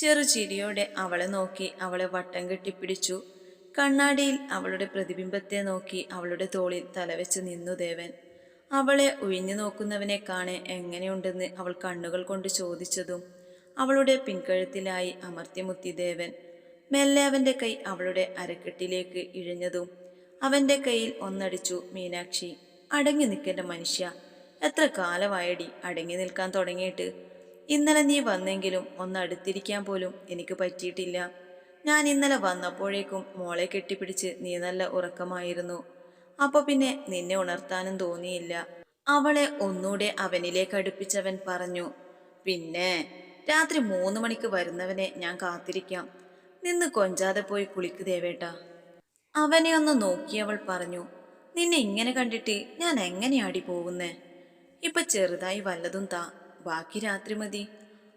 ചെറുചിരിയോടെ അവളെ നോക്കി അവളെ വട്ടം കെട്ടിപ്പിടിച്ചു. കണ്ണാടിയിൽ അവളുടെ പ്രതിബിംബത്തെ നോക്കി അവളുടെ തോളിൽ തലവെച്ച് നിന്നു ദേവൻ. അവളെ ഒഴിഞ്ഞു നോക്കുന്നവനെ കാണെ എങ്ങനെയുണ്ടെന്ന് അവൾ കണ്ണുകൾ കൊണ്ട് ചോദിച്ചതും അവളുടെ പിൻകഴുത്തിലായി അമർത്തിമുത്തി ദേവൻ. മെല്ലെ അവന്റെ കൈ അവളുടെ അരക്കെട്ടിലേക്ക് ഇഴഞ്ഞതും അവന്റെ കയ്യിൽ ഒന്നടിച്ചു മീനാക്ഷി അടങ്ങി നിൽക്കേണ്ട മനുഷ്യ എത്ര കാലമായടി അടങ്ങി നിൽക്കാൻ തുടങ്ങിയിട്ട്? ഇന്നലെ നീ വന്നെങ്കിലും ഒന്നടുത്തിരിക്കാൻ പോലും എനിക്ക് പറ്റിയിട്ടില്ല. ഞാൻ ഇന്നലെ വന്നപ്പോഴേക്കും മോളെ കെട്ടിപ്പിടിച്ച് നീ നല്ല ഉറക്കമായിരുന്നു. അപ്പൊ പിന്നെ നിന്നെ ഉണർത്താനും തോന്നിയില്ല. അവളെ ഒന്നുകൂടെ അവനിലേക്ക് അടുപ്പിച്ചവൻ പറഞ്ഞു പിന്നെ രാത്രി മൂന്ന് മണിക്ക് വരുന്നവനെ ഞാൻ കാത്തിരിക്കാം. നിന്ന് കൊഞ്ചാതെ പോയി കുളിക്ക് ദേവേട്ട അവനെ ഒന്ന് നോക്കിയവൾ പറഞ്ഞു നിന്നെ ഇങ്ങനെ കണ്ടിട്ട് ഞാൻ എങ്ങനെയാടി പോകുന്നേ? ഇപ്പൊ ചെറുതായി വല്ലതും താ. ബാക്കി രാത്രി മതി.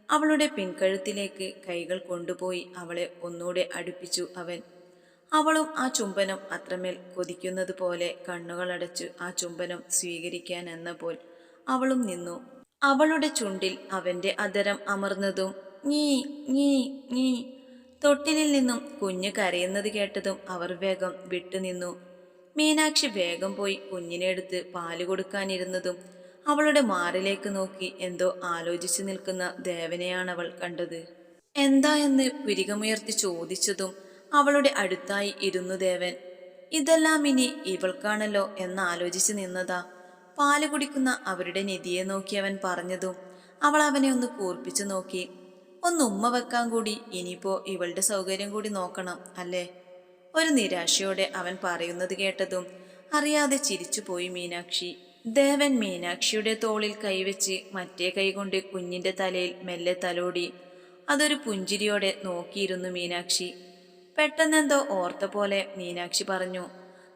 അവളുടെ പിൻകഴുത്തിലേക്ക് കൈകൾ കൊണ്ടുപോയി അവളെ ഒന്നുകൂടെ അടുപ്പിച്ചു അവൻ. അവളും ആ ചുംബനം അത്രമേൽ കൊതിക്കുന്നത് പോലെ കണ്ണുകളടച്ചു ആ ചുംബനം സ്വീകരിക്കാൻ എന്ന പോൽ അവളും നിന്നു. അവളുടെ ചുണ്ടിൽ അവന്റെ അതരം അമർന്നതും നീ നീ നീ തൊട്ടിലിൽ നിന്നും കുഞ്ഞ് കരയുന്നത് കേട്ടതും അവർ വേഗം വിട്ടുനിന്നു. മീനാക്ഷി വേഗം പോയി കുഞ്ഞിനെ എടുത്ത് പാൽ കൊടുക്കാനിരുന്നതും അവളുടെ മാറിലേക്ക് നോക്കി എന്തോ ആലോചിച്ചു നിൽക്കുന്ന ദേവനെയാണ് അവൾ കണ്ടത്. എന്താ എന്ന് പുരികമുയർത്തി ചോദിച്ചതും അവളുടെ അടുത്തായി ഇരുന്നു ദേവൻ. ഇതെല്ലാം ഇനി ഇവൾക്കാണല്ലോ എന്ന് എന്നാലോചിച്ചു നിന്നതാ. പാൽ കുടിക്കുന്ന അവരുടെ നിധിയെ നോക്കി അവൻ പറഞ്ഞതും അവൾ അവനെ ഒന്ന് കൂർപ്പിച്ചു നോക്കി. ഒന്ന് ഉമ്മ വെക്കാൻ കൂടി ഇനിയിപ്പോ ഇവളുടെ സൗകര്യം കൂടി നോക്കണം അല്ലേ? ഒരു നിരാശയോടെ അവൻ പറയുന്നത് കേട്ടതും അറിയാതെ ചിരിച്ചുപോയി മീനാക്ഷി. ദേവൻ മീനാക്ഷിയുടെ തോളിൽ കൈവച്ച് മറ്റേ കൈകൊണ്ട് കുഞ്ഞിന്റെ തലയിൽ മെല്ലെ തലോടി. അതൊരു പുഞ്ചിരിയോടെ നോക്കിയിരുന്നു മീനാക്ഷി. പെട്ടെന്നെന്തോ ഓർത്ത പോലെ മീനാക്ഷി പറഞ്ഞു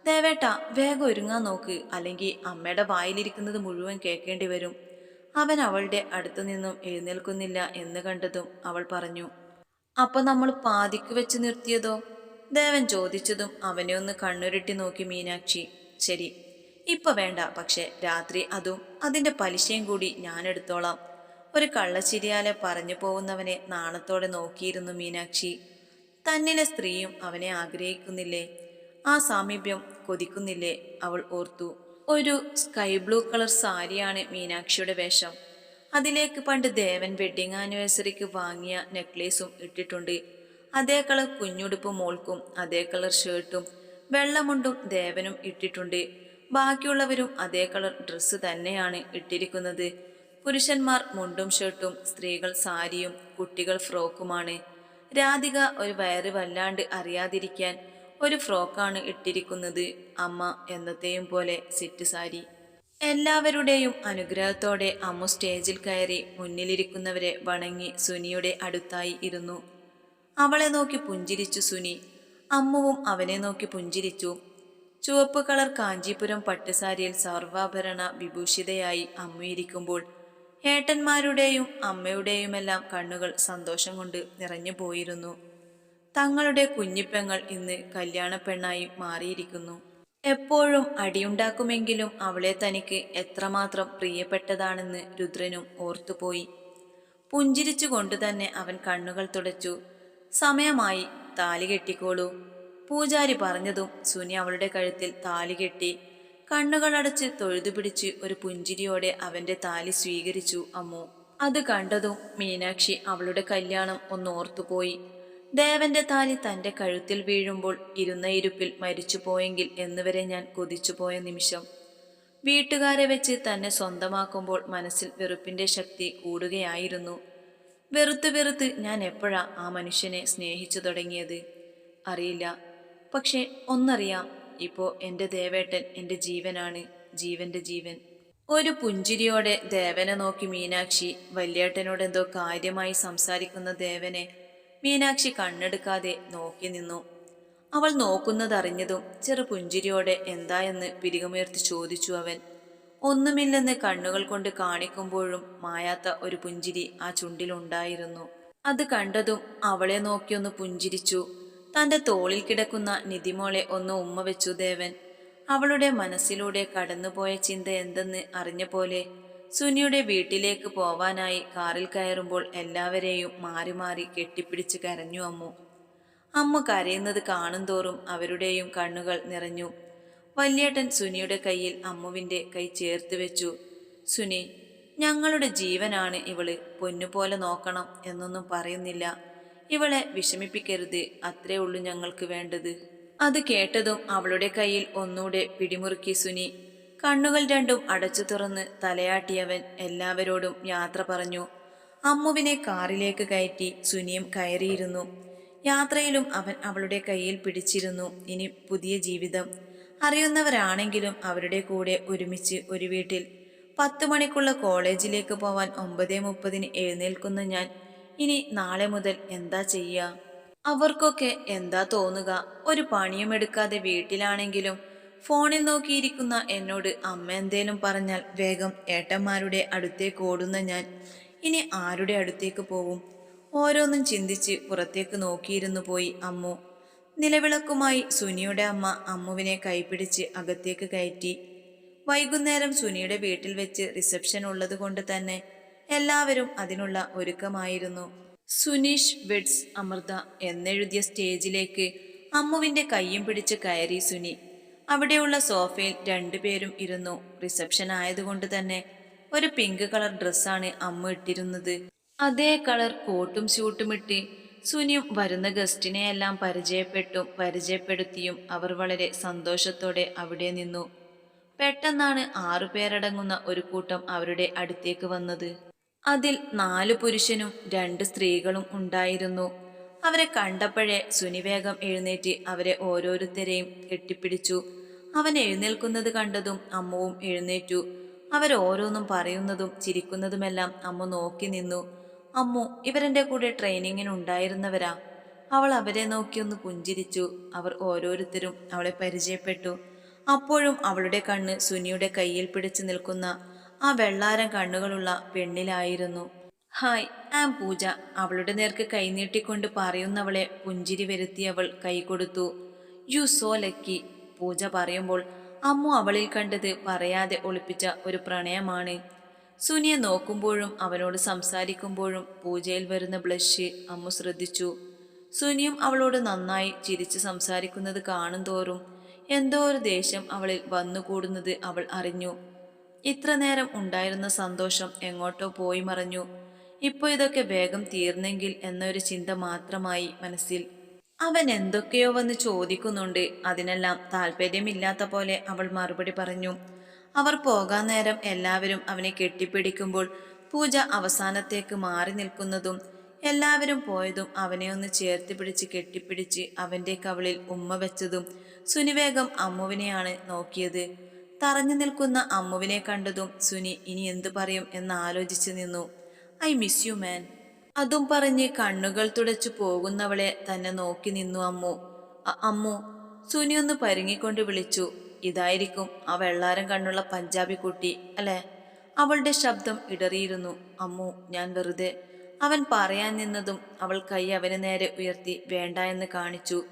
ദേവേട്ട വേഗം ഒരുങ്ങാൻ നോക്ക്. അല്ലെങ്കിൽ അമ്മയുടെ വായിലിരിക്കുന്നത് മുഴുവൻ കേൾക്കേണ്ടി വരും. അവൻ അവളുടെ അടുത്തു നിന്നും എഴുന്നേൽക്കുന്നില്ല എന്ന് കണ്ടതും അവൾ പറഞ്ഞു അപ്പൊ നമ്മൾ പാതിക്ക് വെച്ച് നിർത്തിയതോ? ദേവൻ ചോദിച്ചതും അവനെ ഒന്ന് കണ്ണുരുട്ടി നോക്കി മീനാക്ഷി ശരി. ഇപ്പൊ വേണ്ട പക്ഷെ രാത്രി അതും അതിന്റെ പലിശയും കൂടി ഞാൻ എടുത്തോളാം ഒരു കള്ളച്ചിരിയാലെ പറഞ്ഞു പോകുന്നവനെ നാണത്തോടെ നോക്കിയിരുന്നു മീനാക്ഷി. തന്നിലെ സ്ത്രീയും അവനെ ആഗ്രഹിക്കുന്നില്ലേ? ആ സാമീപ്യം കൊതിക്കുന്നില്ലേ? അവൾ ഓർത്തു. ഒരു സ്കൈ ബ്ലൂ കളർ സാരിയാണ് മീനാക്ഷിയുടെ വേഷം. അതിലേക്ക് പണ്ട് ദേവൻ വെഡിങ് ആനിവേഴ്സറിക്ക് വാങ്ങിയ നെക്ലേസും ഇട്ടിട്ടുണ്ട്. അതേ കളർ കുഞ്ഞുടുപ്പ് മോൾക്കും അതേ കളർ ഷർട്ടും വെള്ളമുണ്ടും ദേവനും ഇട്ടിട്ടുണ്ട്. ബാക്കിയുള്ളവരും അതേ കളർ ഡ്രസ്സ് തന്നെയാണ് ഇട്ടിരിക്കുന്നത്. പുരുഷന്മാർ മുണ്ടും ഷർട്ടും സ്ത്രീകൾ സാരിയും കുട്ടികൾ ഫ്രോക്കുമാണ്. രാധിക ഒരു വയറ് വല്ലാണ്ട് അറിയാതിരിക്കാൻ ഒരു ഫ്രോക്കാണ് ഇട്ടിരിക്കുന്നത് അമ്മ എന്നത്തെയും പോലെ സെറ്റ് സാരി. എല്ലാവരുടെയും അനുഗ്രഹത്തോടെ അമ്മു സ്റ്റേജിൽ കയറി മുന്നിലിരിക്കുന്നവരെ വണങ്ങി സുനിയുടെ അടുത്തായി ഇരുന്നു. അവളെ നോക്കി പുഞ്ചിരിച്ചു സുനി. അമ്മുവും അവനെ നോക്കി പുഞ്ചിരിച്ചു. ചുവപ്പ് കളർ കാഞ്ചീപുരം പട്ടുസാരിയിൽ സർവാഭരണ വിഭൂഷിതയായി അമ്മയിരിക്കുമ്പോൾ ഏട്ടന്മാരുടെയും അമ്മയുടെയുമെല്ലാം കണ്ണുകൾ സന്തോഷം കൊണ്ട് നിറഞ്ഞു പോയിരുന്നു. തങ്ങളുടെ കുഞ്ഞിപ്പെങ്ങൾ ഇന്ന് കല്യാണപ്പെണ്ണായി മാറിയിരിക്കുന്നു. എപ്പോഴും അടിയുണ്ടാക്കുമെങ്കിലും അവളെ തനിക്ക് എത്രമാത്രം പ്രിയപ്പെട്ടതാണെന്ന് രുദ്രനും ഓർത്തുപോയി. പുഞ്ചിരിച്ചുകൊണ്ട് തന്നെ അവൻ കണ്ണുകൾ തുടച്ചു. സമയമായി താലി കെട്ടിക്കോളൂ. പൂജാരി പറഞ്ഞതും സുനി അവളുടെ കഴുത്തിൽ താലി കെട്ടി കണ്ണുകളടച്ച് തൊഴുതു പിടിച്ച് ഒരു പുഞ്ചിരിയോടെ അവന്റെ താലി സ്വീകരിച്ചു അമ്മു. അത് കണ്ടതും മീനാക്ഷി അവളുടെ കല്യാണം ഒന്നോർത്തുപോയി ദേവന്റെ താലി തന്റെ കഴുത്തിൽ വീഴുമ്പോൾ ഇരുന്ന ഇരുപ്പിൽ മരിച്ചുപോയെങ്കിൽ എന്നുവരെ ഞാൻ കൊതിച്ചുപോയ നിമിഷം. വീട്ടുകാരെ വെച്ച് തന്നെ സ്വന്തമാക്കുമ്പോൾ മനസ്സിൽ വെറുപ്പിന്റെ ശക്തി കൂടുകയായിരുന്നു. വെറുത്ത് വെറുത്ത് ഞാൻ എപ്പോഴാ ആ മനുഷ്യനെ സ്നേഹിച്ചു തുടങ്ങിയത്? അറിയില്ല. പക്ഷെ ഒന്നറിയാം ഇപ്പോ എന്റെ ദേവേട്ടൻ എന്റെ ജീവനാണ് ജീവന്റെ ജീവൻ. ഒരു പുഞ്ചിരിയോടെ ദേവനെ നോക്കി മീനാക്ഷി വല്യേട്ടനോട് എന്തോ കാര്യമായി സംസാരിക്കുന്ന ദേവനെ മീനാക്ഷി കണ്ണെടുക്കാതെ നോക്കി നിന്നു. അവൾ നോക്കുന്നതറിഞ്ഞതും ചെറു പുഞ്ചിരിയോടെ എന്താ എന്ന് പിരികമുയർത്തി ചോദിച്ചു അവൻ. ഒന്നുമില്ലെന്ന് കണ്ണുകൾ കൊണ്ട് കാണിക്കുമ്പോഴും മായാത്ത ഒരു പുഞ്ചിരി ആ ചുണ്ടിലുണ്ടായിരുന്നു. അത് കണ്ടതും അവളെ നോക്കിയൊന്ന് പുഞ്ചിരിച്ചു. തന്റെ തോളിൽ കിടക്കുന്ന നിധിമോളെ ഒന്ന് ഉമ്മ വെച്ചു ദേവൻ. അവളുടെ മനസ്സിലൂടെ കടന്നുപോയ ചിന്ത എന്തെന്ന് അറിഞ്ഞ പോലെ സുനിയുടെ വീട്ടിലേക്ക് പോവാനായി കാറിൽ കയറുമ്പോൾ എല്ലാവരെയും മാറി മാറി കെട്ടിപ്പിടിച്ച് കരഞ്ഞു അമ്മു. അമ്മ കരയുന്നത് കാണും തോറും അവരുടെയും കണ്ണുകൾ നിറഞ്ഞു. വല്യേട്ടൻ സുനിയുടെ കയ്യിൽ അമ്മുവിന്റെ കൈ ചേർത്ത് വെച്ചു. സുനി ഞങ്ങളുടെ ജീവനാണ് ഇവൾ. പൊന്നുപോലെ നോക്കണം എന്നൊന്നും പറയുന്നില്ല. ഇവളെ വിഷമിപ്പിക്കരുത് അത്രേ ഉള്ളൂ ഞങ്ങൾക്ക് വേണ്ടത്. അത് കേട്ടതും അവളുടെ കയ്യിൽ ഒന്നൂടെ പിടിമുറുക്കി സുനി കണ്ണുകൾ രണ്ടും അടച്ചു തുറന്ന് തലയാട്ടിയവൻ എല്ലാവരോടും യാത്ര പറഞ്ഞു. അമ്മുവിനെ കാറിലേക്ക് കയറ്റി സുനിയും കയറിയിരുന്നു. യാത്രയിലും അവൻ അവളുടെ കയ്യിൽ പിടിച്ചിരുന്നു. ഇനി പുതിയ ജീവിതം. അറിയുന്നവരാണെങ്കിലും അവരുടെ കൂടെ ഒരുമിച്ച് ഒരു വീട്ടിൽ. പത്ത് മണിക്കുള്ള കോളേജിലേക്ക് പോവാൻ ഒമ്പതേ മുപ്പതിന് എഴുന്നേൽക്കുന്ന ഞാൻ ഇനി നാളെ മുതൽ എന്താ ചെയ്യുക അവർക്കൊക്കെ എന്താ തോന്നുക? ഒരു പണിയും എടുക്കാതെ വീട്ടിലാണെങ്കിലും ഫോണിൽ നോക്കിയിരിക്കുന്ന എന്നോട് അമ്മ എന്തേലും പറഞ്ഞാൽ വേഗം ഏട്ടന്മാരുടെ അടുത്തേക്ക് ഓടുന്ന ഞാൻ. ഇനി ആരുടെ അടുത്തേക്ക് പോകും ഓരോന്നും ചിന്തിച്ച് പുറത്തേക്ക് നോക്കിയിരുന്നു പോയി അമ്മു. നിലവിളക്കുമായി സുനിയുടെ അമ്മ അമ്മുവിനെ കൈപിടിച്ച് അകത്തേക്ക് കയറ്റി. വൈകുന്നേരം സുനിയുടെ വീട്ടിൽ വെച്ച് റിസപ്ഷൻ ഉള്ളത് കൊണ്ട് തന്നെ എല്ലാവരും അതിനുള്ള ഒരുക്കമായിരുന്നു. സുനീഷ് വെഡ്സ് അമൃത എന്നെഴുതിയ സ്റ്റേജിലേക്ക് അമ്മുവിന്റെ കയ്യും പിടിച്ച് കയറി സുനി. അവിടെയുള്ള സോഫയിൽ രണ്ടുപേരും ഇരുന്നു. റിസപ്ഷൻ ആയതുകൊണ്ട് തന്നെ ഒരു പിങ്ക് കളർ ഡ്രസ്സാണ് അമ്മ ഇട്ടിരുന്നത്. അതേ കളർ കോട്ടും ഷൂട്ടും ഇട്ട് സുനിയും വരുന്ന ഗസ്റ്റിനെയെല്ലാം പരിചയപ്പെട്ടും. പരിചയപ്പെടുത്തിയും അവർ വളരെ സന്തോഷത്തോടെ അവിടെ നിന്നു. പെട്ടെന്നാണ് ആറുപേരടങ്ങുന്ന ഒരു കൂട്ടം അവരുടെ അടുത്തേക്ക് വന്നത്. അതിൽ നാലു പുരുഷനും രണ്ട് സ്ത്രീകളും ഉണ്ടായിരുന്നു. അവരെ കണ്ടപ്പോഴേ സുനിവേഗം എഴുന്നേറ്റ് അവരെ ഓരോരുത്തരെയും കെട്ടിപ്പിടിച്ചു. അവൻ എഴുന്നേൽക്കുന്നത് കണ്ടതും അമ്മവും എഴുന്നേറ്റു. അവരോരോന്നും പറയുന്നതും ചിരിക്കുന്നതുമെല്ലാം അമ്മ നോക്കി നിന്നു. അമ്മു ഇവരെന്റെ കൂടെ ട്രെയിനിങ്ങിന് ഉണ്ടായിരുന്നവരാ. അവൾ അവരെ നോക്കിയൊന്ന് പുഞ്ചിരിച്ചു. അവർ ഓരോരുത്തരും അവളെ പരിചയപ്പെട്ടു. അപ്പോഴും അവളുടെ കണ്ണ് സുനിയുടെ കയ്യിൽ പിടിച്ചു നിൽക്കുന്ന ആ വെള്ളാരം കണ്ണുകളുള്ള പെണ്ണിലായിരുന്നു. ഹായ് ആം പൂജ. അവളുടെ നേർക്ക് കൈനീട്ടിക്കൊണ്ട് പറയുന്നവളെ പുഞ്ചിരി വരുത്തി അവൾ കൈ കൊടുത്തു. യു സോ ലക്കി പൂജ പറയുമ്പോൾ അമ്മു അവളിൽ കണ്ടത് പറയാതെ ഒളിപ്പിച്ച ഒരു പ്രണയമാണ്. സുനിയെ നോക്കുമ്പോഴും അവനോട് സംസാരിക്കുമ്പോഴും പൂജയിൽ വരുന്ന ബ്ലഷ് അമ്മു ശ്രദ്ധിച്ചു. സുനിയും അവളോട് നന്നായി ചിരിച്ച് സംസാരിക്കുന്നത് കാണും തോറും എന്തോ ഒരു ദേഷ്യം അവളിൽ വന്നുകൂടുന്നത് അവൾ അറിഞ്ഞു. ഇത്ര നേരം ഉണ്ടായിരുന്ന സന്തോഷം എങ്ങോട്ടോ പോയി മറഞ്ഞു. ഇപ്പോൾ ഇതൊക്കെ വേഗം തീർന്നെങ്കിൽ എന്നൊരു ചിന്ത മാത്രമായി മനസ്സിൽ. അവൻ എന്തൊക്കെയോ വന്ന് ചോദിക്കുന്നുണ്ട്. അതിനെല്ലാം താല്പര്യമില്ലാത്ത പോലെ അവൾ മറുപടി പറഞ്ഞു. അവർ പോകാൻ നേരം എല്ലാവരും അവനെ കെട്ടിപ്പിടിക്കുമ്പോൾ പൂജ അവസാനത്തേക്ക് മാറി നിൽക്കുന്നതും എല്ലാവരും പോയതും അവനെ ഒന്ന് ചേർത്ത് പിടിച്ച് കെട്ടിപ്പിടിച്ച് അവന്റെ കവിളിൽ ഉമ്മ വെച്ചതും സുനിവേഗം അമ്മുവിനെയാണ് നോക്കിയത്. തറഞ്ഞു നിൽക്കുന്ന അമ്മുവിനെ കണ്ടതും സുനി ഇനി എന്തു പറയും എന്ന് ആലോചിച്ചു നിന്നു. I miss you man. അതും പറഞ്ഞ് കണ്ണുകൾ തുടച്ചു പോകുന്നവളെ തന്നെ നോക്കി നിന്നു അമ്മു. "അ- അമ്മു സുനി ഒന്ന് പരുങ്ങിക്കൊണ്ട് വിളിച്ചു. ഇതായിരിക്കും ആ വെള്ളാരം കണ്ണുള്ള പഞ്ചാബി കുട്ടി അല്ലേ? അവളുടെ ശബ്ദം ഇടറിയിരുന്നു. അമ്മു ഞാൻ വെറുതെ. അവൻ പറയാൻ നിന്നതും അവൾ കൈ അവന് നേരെ ഉയർത്തി വേണ്ട എന്ന് കാണിച്ചു.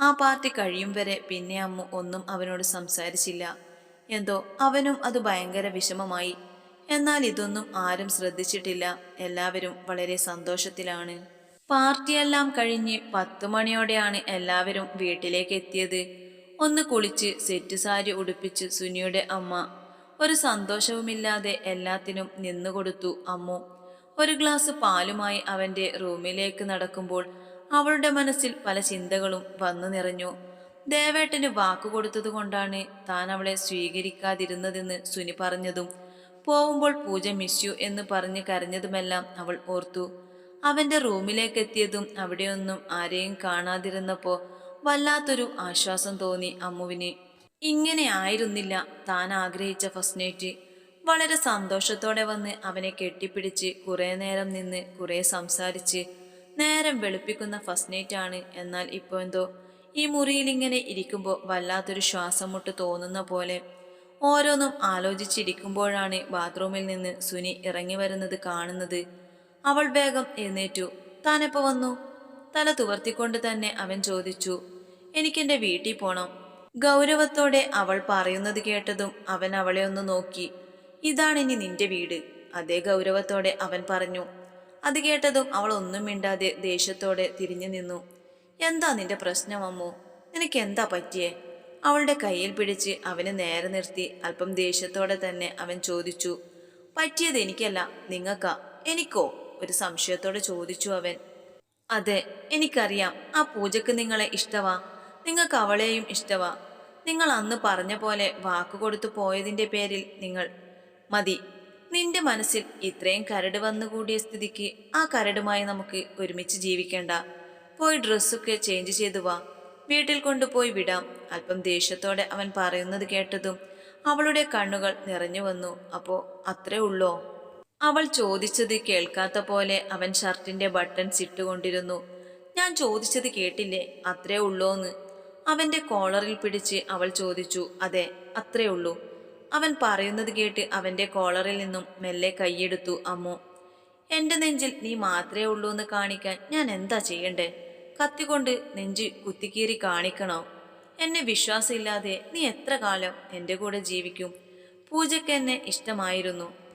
ആ പാർട്ടി കഴിയും വരെ പിന്നെ അമ്മു ഒന്നും അവനോട് സംസാരിച്ചില്ല. എന്തോ അവനും അത് ഭയങ്കര വിഷമമായി. എന്നാൽ ഇതൊന്നും ആരും ശ്രദ്ധിച്ചിട്ടില്ല. എല്ലാവരും വളരെ സന്തോഷത്തിലാണ്. പാർട്ടിയെല്ലാം കഴിഞ്ഞ് പത്തു മണിയോടെയാണ് എല്ലാവരും വീട്ടിലേക്ക് എത്തിയത്. ഒന്ന് കുളിച്ച് സെറ്റ് സാരി ഉടുപ്പിച്ച് സുനിയുടെ അമ്മ. ഒരു സന്തോഷവുമില്ലാതെ എല്ലാത്തിനും നിന്നുകൊടുത്തു അമ്മു. ഒരു ഗ്ലാസ് പാലുമായി അവന്റെ റൂമിലേക്ക് നടക്കുമ്പോൾ അവളുടെ മനസ്സിൽ പല ചിന്തകളും വന്നു നിറഞ്ഞു. ദേവേട്ടന് വാക്കു കൊടുത്തതുകൊണ്ടാണ് താൻ അവളെ സ്വീകരിക്കാതിരുന്നതെന്ന് സുനി പറഞ്ഞതും. പോവുമ്പോൾ പൂജ മിസ്യു എന്ന് പറഞ്ഞ് കരഞ്ഞതുമെല്ലാം അവൾ ഓർത്തു. അവന്റെ റൂമിലേക്ക് എത്തിയതും അവിടെയൊന്നും ആരെയും കാണാതിരുന്നപ്പോ വല്ലാത്തൊരു ആശ്വാസം തോന്നി അമ്മുവിന്. ഇങ്ങനെ ആയിരുന്നില്ല താൻ ആഗ്രഹിച്ച ഫസ്റ്റ് നൈറ്റ്. വളരെ സന്തോഷത്തോടെ വന്ന് അവനെ കെട്ടിപ്പിടിച്ച് കുറേ നേരം നിന്ന് കുറേ സംസാരിച്ച് നേരം വെളുപ്പിക്കുന്ന ഫസ്റ്റ് നൈറ്റ് ആണ് എന്നാൽ ഇപ്പോൾ എന്തോ ഈ മുറിയിൽ ഇങ്ങനെ ഇരിക്കുമ്പോൾ വല്ലാത്തൊരു ശ്വാസം മുട്ട് തോന്നുന്ന പോലെ. ഓരോന്നും ആലോചിച്ചിരിക്കുമ്പോഴാണ് ബാത്റൂമിൽ നിന്ന് സുനി ഇറങ്ങി വരുന്നത് കാണുന്നത്. അവൾ വേഗം എഴുന്നേറ്റു. താനെപ്പോ വന്നു? തല തുവർത്തിക്കൊണ്ട് തന്നെ അവൻ ചോദിച്ചു. എനിക്കെന്റെ വീട്ടിൽ പോണം. ഗൗരവത്തോടെ അവൾ പറയുന്നത് കേട്ടതും അവൻ അവളെ ഒന്ന് നോക്കി. ഇതാണ് ഇനി നിന്റെ വീട്. അതേ ഗൗരവത്തോടെ അവൻ പറഞ്ഞു. അത് കേട്ടതും അവൾ ഒന്നും മിണ്ടാതെ ദേഷ്യത്തോടെ തിരിഞ്ഞു നിന്നു. എന്താ നിന്റെ പ്രശ്നം അമ്മു? നിനക്ക് എന്താ പറ്റിയേ? അവളുടെ കയ്യിൽ പിടിച്ച് അവനെ നേരെ നിർത്തി അല്പം ദേഷ്യത്തോടെ തന്നെ അവൻ ചോദിച്ചു പറ്റിയത് എനിക്കല്ല നിങ്ങൾക്കാ? എനിക്കോ? ഒരു സംശയത്തോടെ ചോദിച്ചു അവൻ. അതെ എനിക്കറിയാം. ആ പൂജക്ക് നിങ്ങളെ ഇഷ്ടവാ. നിങ്ങൾക്ക് അവളെയും ഇഷ്ടവാ. നിങ്ങൾ അന്ന് പറഞ്ഞ പോലെ വാക്ക് കൊടുത്തു പോയതിന്റെ പേരിൽ നിങ്ങൾ മതി. നിന്റെ മനസ്സിൽ ഇത്രയും കരട് വന്നുകൂടിയ സ്ഥിതിക്ക് ആ കരടുമായി നമുക്ക് ഒരുമിച്ച് ജീവിക്കേണ്ട. പോയി ഡ്രസ്സൊക്കെ ചേഞ്ച് ചെയ്തു വാ. വീട്ടിൽ കൊണ്ടുപോയി വിടാം. അല്പം ദേഷ്യത്തോടെ അവൻ പറയുന്നത് കേട്ടതും അവളുടെ കണ്ണുകൾ നിറഞ്ഞു വന്നു. അപ്പോ അത്രേ ഉള്ളോ? അവൾ ചോദിച്ചത് കേൾക്കാത്ത പോലെ അവൻ ഷർട്ടിന്റെ ബട്ടൺസ് ഇട്ടുകൊണ്ടിരുന്നു. ഞാൻ ചോദിച്ചത് കേട്ടില്ലേ? അത്രേ ഉള്ളോന്ന്? അവന്റെ കോളറിൽ പിടിച്ച് അവൾ ചോദിച്ചു. അതെ അത്രേ ഉള്ളൂ. അവൻ പറയുന്നത് കേട്ട് അവന്റെ കോളറിൽ നിന്നും മെല്ലെ കൈയെടുത്തു. അമ്മു എന്റെ നെഞ്ചിൽ നീ മാത്രമേ ഉള്ളൂ എന്ന് കാണിക്കാൻ ഞാൻ എന്താ ചെയ്യണ്ടേ? കത്തികൊണ്ട് നെഞ്ചി കുത്തിക്കീറി കാണിക്കണോ. എന്നെ വിശ്വാസമില്ലാതെ നീ എത്ര കാലം എന്റെ കൂടെ ജീവിക്കും? പൂജയ്ക്ക് എന്നെ ഇഷ്ടമായിരുന്നു.